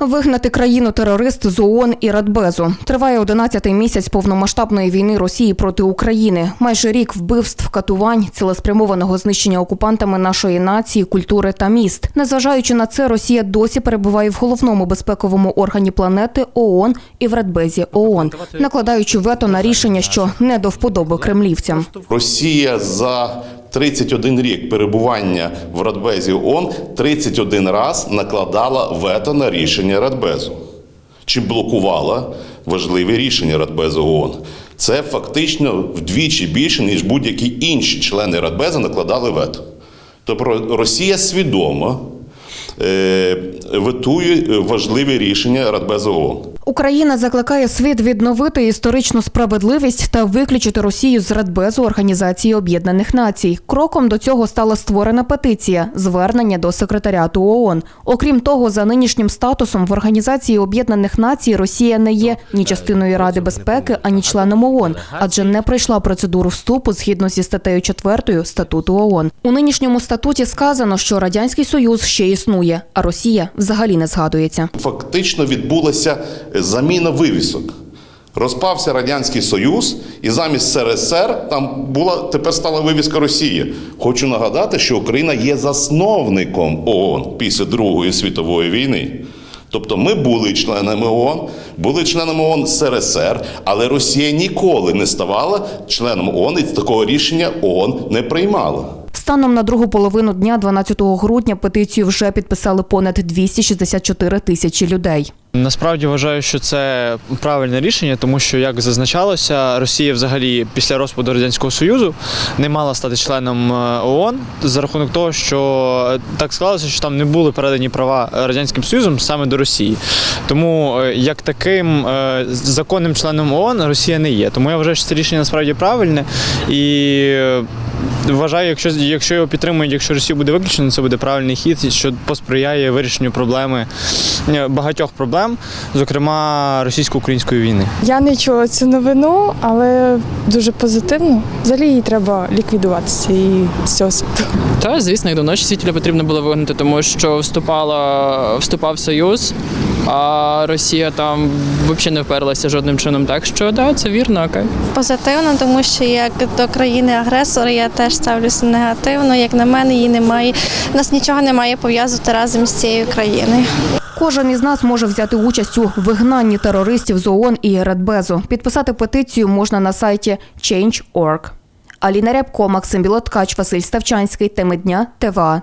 Вигнати країну терорист з ООН і Радбезу. Триває 11-й місяць повномасштабної війни Росії проти України. Майже рік вбивств, катувань, цілеспрямованого знищення окупантами нашої нації, культури та міст. Незважаючи на це, Росія досі перебуває в головному безпековому органі планети ООН і в Радбезі ООН, накладаючи вето на рішення, що не до вподоби кремлівцям. Росія за 31 рік перебування в Радбезі ООН 31 раз накладала вето на рішення Радбезу. Чи блокувала важливі рішення Радбезу ООН. Це фактично вдвічі більше, ніж будь-які інші члени Радбезу накладали вето. Тобто Росія свідомо е, ветує важливі рішення Радбезу ООН. Україна закликає світ відновити історичну справедливість та виключити Росію з Радбезу Організації Об'єднаних Націй. Кроком до цього стала створена петиція звернення до секретаріату ООН. Окрім того, за нинішнім статусом в Організації Об'єднаних Націй Росія не є ні частиною Ради безпеки, ані членом ООН, адже не пройшла процедуру вступу згідно зі статтею 4 статуту ООН. У нинішньому статуті сказано, що радянський союз ще існує, а Росія взагалі не згадується. Фактично відбулася заміна вивісок. Розпався Радянський Союз, і замість СРСР там була тепер стала вивіска Росії. Хочу нагадати, що Україна є засновником ООН після Другої світової війни. Тобто ми були членами ООН, були членами ООН СРСР, але Росія ніколи не ставала членом ООН і такого рішення ООН не приймала. Станом на другу половину дня, 12 грудня, петицію вже підписали понад 264 тисячі людей. Насправді вважаю, що це правильне рішення, тому що, як зазначалося, Росія взагалі після розпаду радянського союзу не мала стати членом е, ООН за рахунок того, що е, так склалося, що там не були передані права радянським союзом саме до Росії. Тому е, як таким законним членом ООН Росія не є. Тому я вважаю, що це рішення насправді правильне і. Вважаю, якщо якщо його підтримують, якщо Росія буде виключена, це буде правильний хід, що посприяє вирішенню проблеми е, багатьох проблем, зокрема російсько-української війни. Я не чула цю новину, але дуже позитивно. Взагалі її треба ліквідувати з цієї з цього світу. Та, звісно, і до ночі світіля потрібно було вигнати, тому що вступала, вступав Союз, а Росія там взагалі не вперлася жодним чином. Так що да, це вірно, окей. Позитивно, тому що як до країни-агресора я теж ставлюся негативно. Як на мене, її немає. Нас нічого не має пов'язувати разом з цією країною. Кожен із нас може взяти участь у вигнанні терористів з ООН і Радбезу. Підписати петицію можна на сайті Change.org. Аліна Рябко, Максим Білоткач, Василь Ставчанський. Теми дня ТВА.